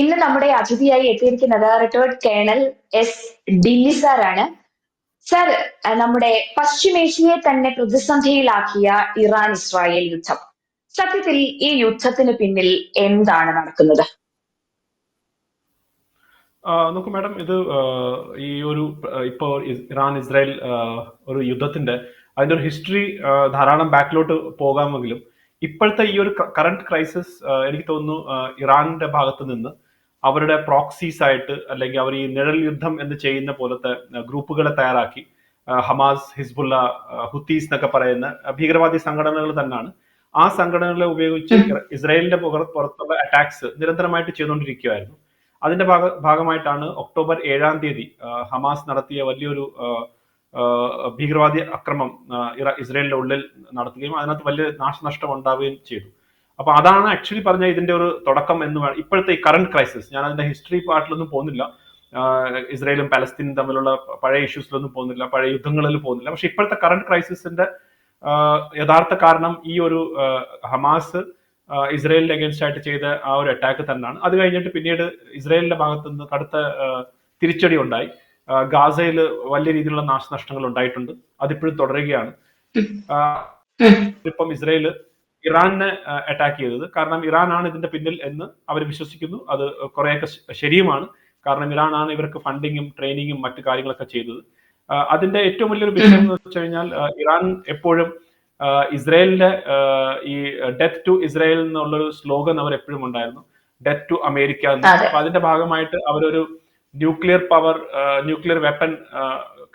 ഇന്ന് നമ്മുടെ അതിഥിയായി എത്തിയിരിക്കുന്നത് റിട്ടയർഡ് കേണൽ എസ് ഡില്ലി സാറാണ്. സർ നമ്മുടെ പശ്ചിമേഷ്യയെ തന്നെ പ്രതിസന്ധിയിലാക്കിയ ഇറാൻ ഇസ്രായേൽ യുദ്ധം. സത്യത്തിൽ ഈ യുദ്ധത്തിന് പിന്നിൽ എന്താണ് നടക്കുന്നത്? നോക്കൂ മാഡം ഇത് ഈ ഒരു ഇപ്പോ ഇറാൻ ഇസ്രായേൽ ഒരു യുദ്ധത്തിന്റെ അതിന്റെ ഒരു ഹിസ്റ്ററി ധാരാളം ബാക്കിലോട്ട് പോകാമെങ്കിലും ഇപ്പോഴത്തെ ഈ ഒരു കറണ്ട് ക്രൈസിസ് എനിക്ക് തോന്നുന്നു ഇറാനിന്റെ ഭാഗത്ത് നിന്ന് അവരുടെ പ്രോക്സീസ് ആയിട്ട് അല്ലെങ്കിൽ അവർ ഈ നിഴൽ യുദ്ധം എന്ന് ചെയ്യുന്ന പോലത്തെ ഗ്രൂപ്പുകളെ തയ്യാറാക്കി. ഹമാസ് ഹിസ്ബുല്ല ഹുത്തീസ് എന്നൊക്കെ പറയുന്ന ഭീകരവാദി സംഘടനകൾ തന്നെയാണ്. ആ സംഘടനകളെ ഉപയോഗിച്ച് ഇസ്രായേലിന്റെ പുറത്തുള്ള അറ്റാക്സ് നിരന്തരമായിട്ട് ചെയ്തുകൊണ്ടിരിക്കുകയായിരുന്നു. അതിന്റെ ഭാഗ ഭാഗമായിട്ടാണ് ഒക്ടോബർ ഏഴാം തീയതി ഹമാസ് നടത്തിയ വലിയൊരു ഭീകരവാദി അക്രമം ഇസ്രയേലിന്റെ ഉള്ളിൽ നടത്തുകയും അതിനകത്ത് വലിയ നാശനഷ്ടം ഉണ്ടാവുകയും ചെയ്തു. അപ്പൊ അതാണ് ആക്ച്വലി പറഞ്ഞ ഇതിന്റെ ഒരു തുടക്കം എന്ന് വേണം. ഇപ്പോഴത്തെ ഈ കറണ്ട് ക്രൈസിസ് ഞാൻ അതിന്റെ ഹിസ്റ്ററി പാർട്ടിലൊന്നും പോകുന്നില്ല. ഇസ്രയേലും പലസ്തീനും തമ്മിലുള്ള പഴയ ഇഷ്യൂസിലൊന്നും പോകുന്നില്ല പഴയ യുദ്ധങ്ങളിൽ പോകുന്നില്ല. പക്ഷെ ഇപ്പോഴത്തെ കറണ്ട് ക്രൈസിസിന്റെ യഥാർത്ഥ കാരണം ഈ ഒരു ഹമാസ് ഇസ്രയേലിന്റെ അഗേൻസ്റ്റ് ആയിട്ട് ചെയ്ത ആ ഒരു അറ്റാക്ക് തന്നെയാണ്. അത് കഴിഞ്ഞിട്ട് പിന്നീട് ഇസ്രയേലിന്റെ ഭാഗത്തു നിന്ന് കടുത്ത തിരിച്ചടി ഉണ്ടായി. ഗാസയിൽ വലിയ രീതിയിലുള്ള നാശനഷ്ടങ്ങൾ ഉണ്ടായിട്ടുണ്ട്. അതിപ്പോഴും തുടരുകയാണ്. ഇപ്പം ഇസ്രയേൽ ഇറാനെ അറ്റാക്ക് ചെയ്തത്. കാരണം ഇറാനാണ് ഇതിന്റെ പിന്നിൽ എന്ന് അവർ വിശ്വസിക്കുന്നു. അത് കുറെയൊക്കെ ശരിയുമാണ്. കാരണം ഇറാനാണ് ഇവർക്ക് ഫണ്ടിങ്ങും ട്രെയിനിങ്ങും മറ്റു കാര്യങ്ങളൊക്കെ ചെയ്തത്. അതിന്റെ ഏറ്റവും വലിയൊരു വിഷയം എന്ന് വെച്ച് കഴിഞ്ഞാൽ ഇറാൻ എപ്പോഴും ഇസ്രയേലിന്റെ ഈ ഡെത്ത് ടു ഇസ്രയേൽ എന്നുള്ളൊരു സ്ലോഗൻ അവർ എപ്പോഴും ഉണ്ടായിരുന്നു. ഡെത്ത് ടു അമേരിക്ക എന്ന്. അപ്പൊ അതിന്റെ ഭാഗമായിട്ട് അവരൊരു nuclear power nuclear weapon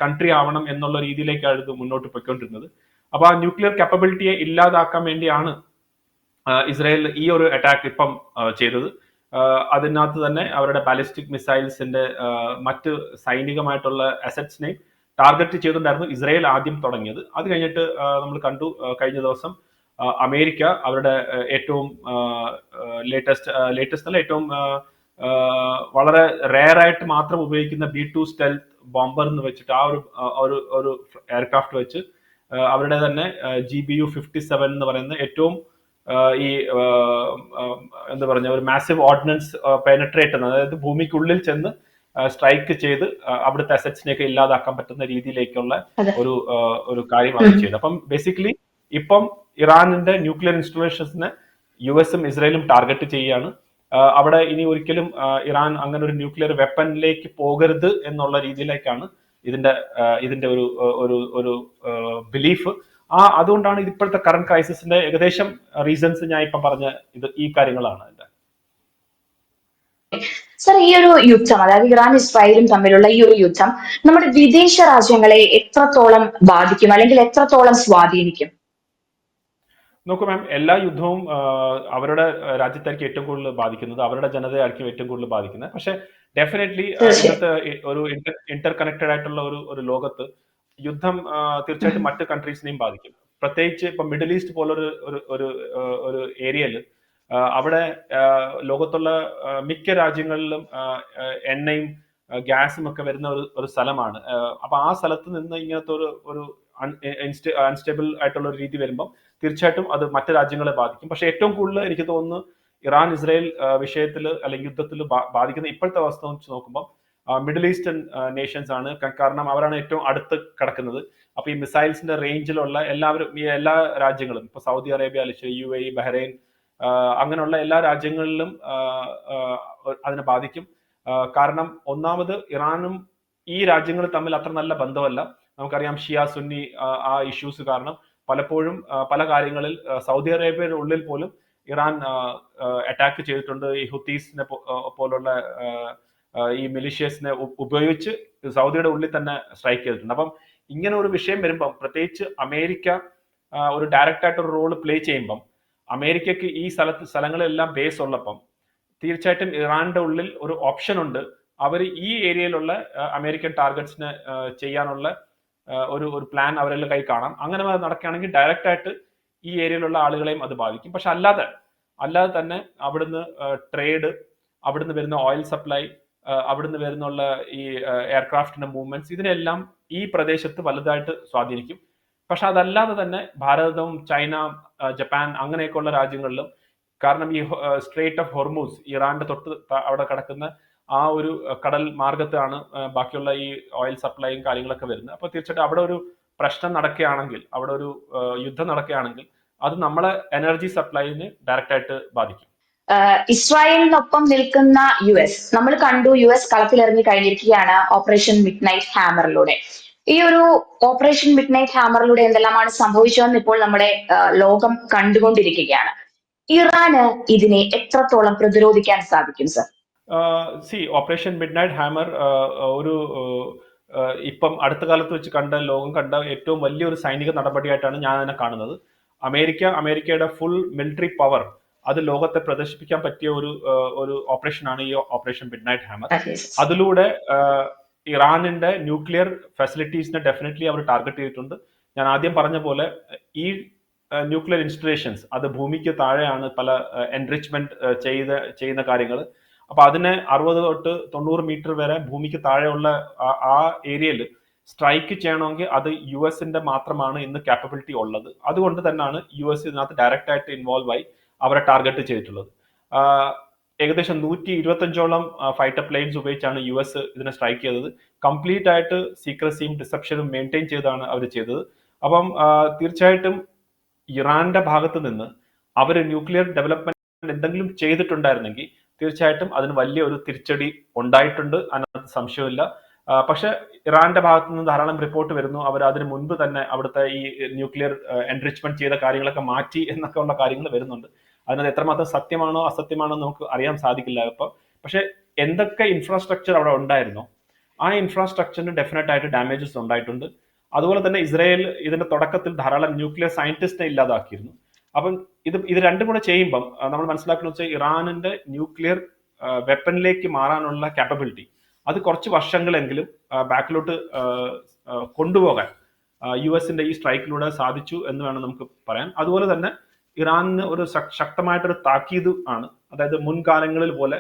country ആവണം എന്നുള്ള രീതിയിലേക്കാണ് ഇത് മുന്നോട്ട് പോയിക്കൊണ്ടിരുന്നത്. അപ്പൊ ആ ന്യൂക്ലിയർ കപ്പബിലിറ്റിയെ ഇല്ലാതാക്കാൻ വേണ്ടിയാണ് ഇസ്രായേൽ ഈ ഒരു അറ്റാക്ക് ഇപ്പം ചെയ്തത്. അതിനകത്ത് തന്നെ അവരുടെ ബാലിസ്റ്റിക് മിസൈൽസിന്റെ മറ്റ് സൈനികമായിട്ടുള്ള അസറ്റ്സിനെ ടാർഗറ്റ് ചെയ്തിട്ടുണ്ടായിരുന്നു ഇസ്രായേൽ ആദ്യം തുടങ്ങിയത്. അത് കഴിഞ്ഞിട്ട് നമ്മൾ കണ്ടു കഴിഞ്ഞ ദിവസം അമേരിക്ക അവരുടെ ഏറ്റവും ലേറ്റസ്റ്റ് ലേറ്റസ്റ്റ് അല്ല ഏറ്റവും വളരെ റെയർ ആയിട്ട് മാത്രം ഉപയോഗിക്കുന്ന ബി ടു സ്റ്റെൽത്ത് ബോംബർ എന്ന് വെച്ചിട്ട് ആ ഒരു ഒരു ഒരു എയർക്രാഫ്റ്റ് വെച്ച് അവരുടെ തന്നെ G B U fifty seven എന്ന് പറയുന്ന ഏറ്റവും ഈ എന്താ പറഞ്ഞ ഒരു മാസീവ് ഓർഡിനൻസ് പെനട്രേറ്റ് അതായത് ഭൂമിക്കുള്ളിൽ ചെന്ന് സ്ട്രൈക്ക് ചെയ്ത് അവിടുത്തെ അസറ്റ്സിനെയൊക്കെ ഇല്ലാതാക്കാൻ പറ്റുന്ന രീതിയിലേക്കുള്ള ഒരു ഒരു കാര്യമാണ് ചെയ്തത്. അപ്പം ബേസിക്കലി ഇപ്പം ഇറാനിന്റെ ന്യൂക്ലിയർ ഇൻസ്റ്റലേഷൻസിനെ യു എസും ഇസ്രയേലും ടാർഗറ്റ് ചെയ്യുകയാണ്. അവിടെ ഇനി ഒരിക്കലും ഇറാൻ അങ്ങനെ ഒരു ന്യൂക്ലിയർ വെപ്പനിലേക്ക് പോകരുത് എന്നുള്ള രീതിയിലേക്കാണ് ഇതിന്റെ ഇതിന്റെ ഒരു ഒരു ഒരു ബിലീഫ് ആ അതുകൊണ്ടാണ് ഇപ്പോഴത്തെ കറണ്ട് ക്രൈസിസിന്റെ ഏകദേശം റീസൺസ് ഞാൻ ഇപ്പം പറഞ്ഞ ഇത് ഈ കാര്യങ്ങളാണ് അതിന്റെ സർ ഈ ഒരു യുദ്ധം അതായത് ഇറാൻ ഇസ്രായേലും തമ്മിലുള്ള ഈ ഒരു യുദ്ധം നമ്മുടെ വിദേശ രാജ്യങ്ങളെ എത്രത്തോളം ബാധിക്കും അല്ലെങ്കിൽ എത്രത്തോളം സ്വാധീനിക്കും? നോക്കൂ മാം എല്ലാ യുദ്ധവും അവരുടെ രാജ്യത്തായിരിക്കും ഏറ്റവും കൂടുതൽ ബാധിക്കുന്നത് അവരുടെ ജനതയായിരിക്കും ഏറ്റവും കൂടുതൽ ബാധിക്കുന്നത്. പക്ഷെ ഡെഫിനറ്റ്ലി ഇന്നത്തെ ഒരു ഇന്റർ കണക്റ്റഡ് ആയിട്ടുള്ള ഒരു ഒരു ലോകത്ത് യുദ്ധം തീർച്ചയായിട്ടും മറ്റു കൺട്രീസിനെയും ബാധിക്കും. പ്രത്യേകിച്ച് ഇപ്പൊ മിഡിൽ ഈസ്റ്റ് പോലൊരു ഒരു ഒരു ഒരു ഏരിയയിൽ അവിടെ ലോകത്തുള്ള മിക്ക രാജ്യങ്ങളിലും എണ്ണയും ഗ്യാസും ഒക്കെ വരുന്ന ഒരു ഒരു സ്ഥലമാണ്. അപ്പൊ ആ സ്ഥലത്ത് നിന്ന് ഇങ്ങനത്തെ ഒരു ഒരു അൺസ്റ്റേബിൾ ആയിട്ടുള്ള ഒരു രീതി വരുമ്പം തീർച്ചയായിട്ടും അത് മറ്റു രാജ്യങ്ങളെ ബാധിക്കും. പക്ഷെ ഏറ്റവും കൂടുതൽ എനിക്ക് തോന്നുന്നു ഇറാൻ ഇസ്രായേൽ വിഷയത്തിൽ അല്ലെങ്കിൽ യുദ്ധത്തിൽ ബാധിക്കുന്ന ഇപ്പോഴത്തെ അവസ്ഥ വെച്ച് നോക്കുമ്പോൾ മിഡിൽ ഈസ്റ്റേൺ നേഷൻസ് ആണ്. കാരണം അവരാണ് ഏറ്റവും അടുത്ത് കിടക്കുന്നത്. അപ്പോൾ ഈ മിസൈൽസിന്റെ റേഞ്ചിലുള്ള എല്ലാവരും ഈ എല്ലാ രാജ്യങ്ങളും ഇപ്പൊ സൗദി അറേബ്യ അല്ലെങ്കിൽ യു എ ബഹ്റൈൻ അങ്ങനെയുള്ള എല്ലാ രാജ്യങ്ങളിലും അതിനെ ബാധിക്കും. കാരണം ഒന്നാമത് ഇറാനും ഈ രാജ്യങ്ങൾ തമ്മിൽ അത്ര നല്ല ബന്ധമല്ല. നമുക്കറിയാം ഷിയ സുന്നി ആ ഇഷ്യൂസ് കാരണം പലപ്പോഴും പല കാര്യങ്ങളിൽ സൗദി അറേബ്യയുടെ ഉള്ളിൽ പോലും ഇറാൻ അറ്റാക്ക് ചെയ്തിട്ടുണ്ട്. ഈ ഹുത്തീസിനെ പോലുള്ള ഈ മിലിഷ്യസിനെ ഉപയോഗിച്ച് സൗദിയുടെ ഉള്ളിൽ തന്നെ സ്ട്രൈക്ക് ചെയ്തിട്ടുണ്ട്. അപ്പം ഇങ്ങനെ ഒരു വിഷയം വരുമ്പം പ്രത്യേകിച്ച് അമേരിക്ക ഒരു ഡയറക്റ്റ് ആയിട്ട് ഒരു റോൾ പ്ലേ ചെയ്യുമ്പം അമേരിക്കയ്ക്ക് ഈ സ്ഥലത്ത് സ്ഥലങ്ങളെല്ലാം ബേസ് ഉള്ളപ്പം തീർച്ചയായിട്ടും ഇറാന്റെ ഉള്ളിൽ ഒരു ഓപ്ഷൻ ഉണ്ട്. അവർ ഈ ഏരിയയിലുള്ള അമേരിക്കൻ ടാർഗറ്റ്സിന് ചെയ്യാനുള്ള ഒരു ഒരു പ്ലാൻ അവരെല്ലാം കൈ കാണാം. അങ്ങനെ അത് നടക്കുകയാണെങ്കിൽ ഡയറക്റ്റ് ആയിട്ട് ഈ ഏരിയയിലുള്ള ആളുകളെയും അത് ബാധിക്കും. പക്ഷെ അല്ലാതെ അല്ലാതെ തന്നെ അവിടുന്ന് ട്രേഡ് അവിടുന്ന് വരുന്ന ഓയിൽ സപ്ലൈ അവിടുന്ന് വരുന്നുള്ള ഈ എയർക്രാഫ്റ്റിന്റെ മൂവ്മെന്റ്സ് ഇതിനെല്ലാം ഈ പ്രദേശത്ത് വലുതായിട്ട് സ്വാധീനിക്കും. പക്ഷെ അതല്ലാതെ തന്നെ ഭാരതവും ചൈന ജപ്പാൻ അങ്ങനെയൊക്കെയുള്ള രാജ്യങ്ങളിലും കാരണം ഈ സ്ട്രേറ്റ് ഓഫ് ഹോർമൂസ് ഇറാന്റെ തൊട്ട് അവിടെ കിടക്കുന്ന ആ ഒരു കടൽ മാർഗത്താണ് ബാക്കിയുള്ള ഈ ഓയിൽ സപ്ലൈയും കാര്യങ്ങളൊക്കെ വരുന്നത്. അപ്പോൾ തീർച്ചയായിട്ടും അവിടെ ഒരു പ്രശ്നം നടക്കുകയാണെങ്കിൽ അവിടെ ഒരു യുദ്ധം നടക്കുകയാണെങ്കിൽ അത് നമ്മളെ എനർജി സപ്ലൈന് ഡയറക്റ്റ് ആയിട്ട് ബാധിക്കും. ഇസ്രായേലിനൊപ്പം നിൽക്കുന്ന യു എസ് നമ്മൾ കണ്ടു യു എസ് കളത്തിലിറങ്ങി കഴിഞ്ഞിരിക്കുകയാണ് ഓപ്പറേഷൻ മിഡ് നൈറ്റ് ഹാമറിലൂടെ. ഈ ഒരു ഓപ്പറേഷൻ മിഡ് നൈറ്റ് ഹാമറിലൂടെ എന്തെല്ലാമാണ് സംഭവിച്ചതെന്ന് ഇപ്പോൾ നമ്മുടെ ലോകം കണ്ടുകൊണ്ടിരിക്കുകയാണ്. ഇറാന് ഇതിനെ എത്രത്തോളം പ്രതിരോധിക്കാൻ സാധിക്കും sir? C operation midnight hammer ഒരു ഇപ്പം അടുത്ത കാലത്ത് വെച്ച് കണ്ട ലോകം കണ്ട ഏറ്റവും വലിയൊരു സൈനിക നടപടിയായിട്ടാണ് ഞാൻ അതിനെ കാണുന്നത്. അമേരിക്ക അമേരിക്കയുടെ ഫുൾ മിലിറ്ററി പവർ അത് ലോകത്തെ പ്രദർശിപ്പിക്കാൻ പറ്റിയ ഒരു ഒരു ഓപ്പറേഷനാണ് ഈ ഓപ്പറേഷൻ മിഡ് നൈറ്റ് ഹാമർ അതിലൂടെ ഇറാനിന്റെ ന്യൂക്ലിയർ ഫെസിലിറ്റീസിനെ ഡെഫിനറ്റ്ലി അവർ ടാർഗറ്റ് ചെയ്തിട്ടുണ്ട്. ഞാൻ ആദ്യം പറഞ്ഞ പോലെ ഈ ന്യൂക്ലിയർ ഇൻസ്റ്റലേഷൻസ് അത് ഭൂമിക്ക് താഴെയാണ് പല എൻറിച്ച്മെന്റ് ചെയ്ത ചെയ്യുന്ന കാര്യങ്ങൾ അപ്പൊ അതിന് അറുപത് തൊട്ട് തൊണ്ണൂറ് മീറ്റർ വരെ ഭൂമിക്ക് താഴെയുള്ള ആ- ഏരിയയിൽ സ്ട്രൈക്ക് ചെയ്യണമെങ്കിൽ അത് യു എസിന്റെ മാത്രമാണ് ഇന്ന് കാപ്പബിലിറ്റി ഉള്ളത്. അതുകൊണ്ട് തന്നെയാണ് യു എസ് ഇതിനകത്ത് ഡയറക്റ്റ് ആയിട്ട് ഇൻവോൾവ് ആയി അവരെ ടാർഗറ്റ് ചെയ്തിട്ടുള്ളത്. ഏകദേശം നൂറ്റി ഇരുപത്തഞ്ചോളം ഫൈറ്റർ പ്ലെയിൻസ് ഉപയോഗിച്ചാണ് യു എസ് ഇതിനെ സ്ട്രൈക്ക് ചെയ്തത്. കംപ്ലീറ്റ് ആയിട്ട് സീക്രസിയും ഡിസപ്ഷനും മെയിന്റെയിൻ ചെയ്താണ് അവർ ചെയ്തത്. അപ്പം തീർച്ചയായിട്ടും ഇറാന്റെ ഭാഗത്ത് നിന്ന് അവർ ന്യൂക്ലിയർ ഡെവലപ്മെന്റ് എന്തെങ്കിലും ചെയ്തിട്ടുണ്ടായിരുന്നെങ്കിൽ തീർച്ചയായിട്ടും അതിന് വലിയ ഒരു തിരിച്ചടി ഉണ്ടായിട്ടുണ്ട് അതിനകത്ത് സംശയമില്ല പക്ഷേ ഇറാന്റെ ഭാഗത്ത് നിന്ന് ധാരാളം റിപ്പോർട്ട് വരുന്നു. അവർ അതിന് മുൻപ് തന്നെ അവിടുത്തെ ഈ ന്യൂക്ലിയർ എൻറിച്ച്മെന്റ് ചെയ്ത കാര്യങ്ങളൊക്കെ മാറ്റി എന്നൊക്കെ ഉള്ള കാര്യങ്ങൾ വരുന്നുണ്ട്. അതിനകത്ത് എത്രമാത്രം സത്യമാണോ അസത്യമാണോ നമുക്ക് അറിയാൻ സാധിക്കില്ല ഇപ്പം. പക്ഷെ എന്തൊക്കെ ഇൻഫ്രാസ്ട്രക്ചർ അവിടെ ഉണ്ടായിരുന്നോ ആ ഇൻഫ്രാസ്ട്രക്ചറിന് ഡെഫിനറ്റ് ആയിട്ട് ഡാമേജസ് ഉണ്ടായിട്ടുണ്ട്. അതുപോലെ തന്നെ ഇസ്രായേൽ ഇതിന്റെ തുടക്കത്തിൽ ധാരാളം ന്യൂക്ലിയർ സയന്റിസ്റ്റിനെ ഇല്ലാതാക്കിയിരുന്നു. അപ്പം ഇത് ഇത് രണ്ടും കൂടെ ചെയ്യുമ്പം നമ്മൾ മനസ്സിലാക്കുന്നത് വെച്ചാൽ ഇറാനിന്റെ ന്യൂക്ലിയർ വെപ്പനിലേക്ക് മാറാനുള്ള കാപ്പബിലിറ്റി അത് കുറച്ച് വർഷങ്ങളെങ്കിലും ബാക്കിലോട്ട് കൊണ്ടുപോകാൻ യു എസിന്റെ ഈ സ്ട്രൈക്കിലൂടെ സാധിച്ചു എന്ന് വേണം നമുക്ക് പറയാൻ. അതുപോലെ തന്നെ ഇറാനിന് ഒരു ശക്- ശക്തമായിട്ടൊരു താക്കീത് ആണ്. അതായത് മുൻകാലങ്ങളിൽ പോലെ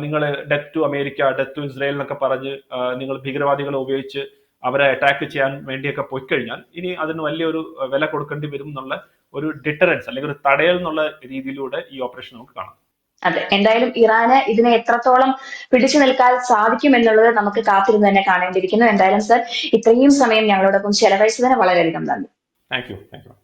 നിങ്ങൾ death to America death to Israel എന്നൊക്കെ പറഞ്ഞ് നിങ്ങൾ ഭീകരവാദികളെ ഉപയോഗിച്ച് അവരെ അറ്റാക്ക് ചെയ്യാൻ വേണ്ടിയൊക്കെ പോയി കഴിഞ്ഞാൽ ഇനി അതിന് വലിയൊരു വില കൊടുക്കേണ്ടി വരും എന്നുള്ള ഒരു ഡിറ്ററൻസ് അല്ലെങ്കിൽ ഒരു തടയൽ എന്നുള്ള രീതിയിലൂടെ ഈ ഓപ്പറേഷൻ നമുക്ക് കാണാം. അതെ. എന്തായാലും ഇറാന് ഇതിനെ എത്രത്തോളം പിടിച്ചു നിൽക്കാൻ സാധിക്കും എന്നുള്ളത് നമുക്ക് കാത്തിരുന്ന് തന്നെ കാണേണ്ടിയിരിക്കുന്നു. എന്തായാലും സർ ഇത്രയും സമയം ഞങ്ങളോടൊപ്പം ചെലവഴിച്ചതിന് വളരെയധികം നന്ദി. Thank you thank you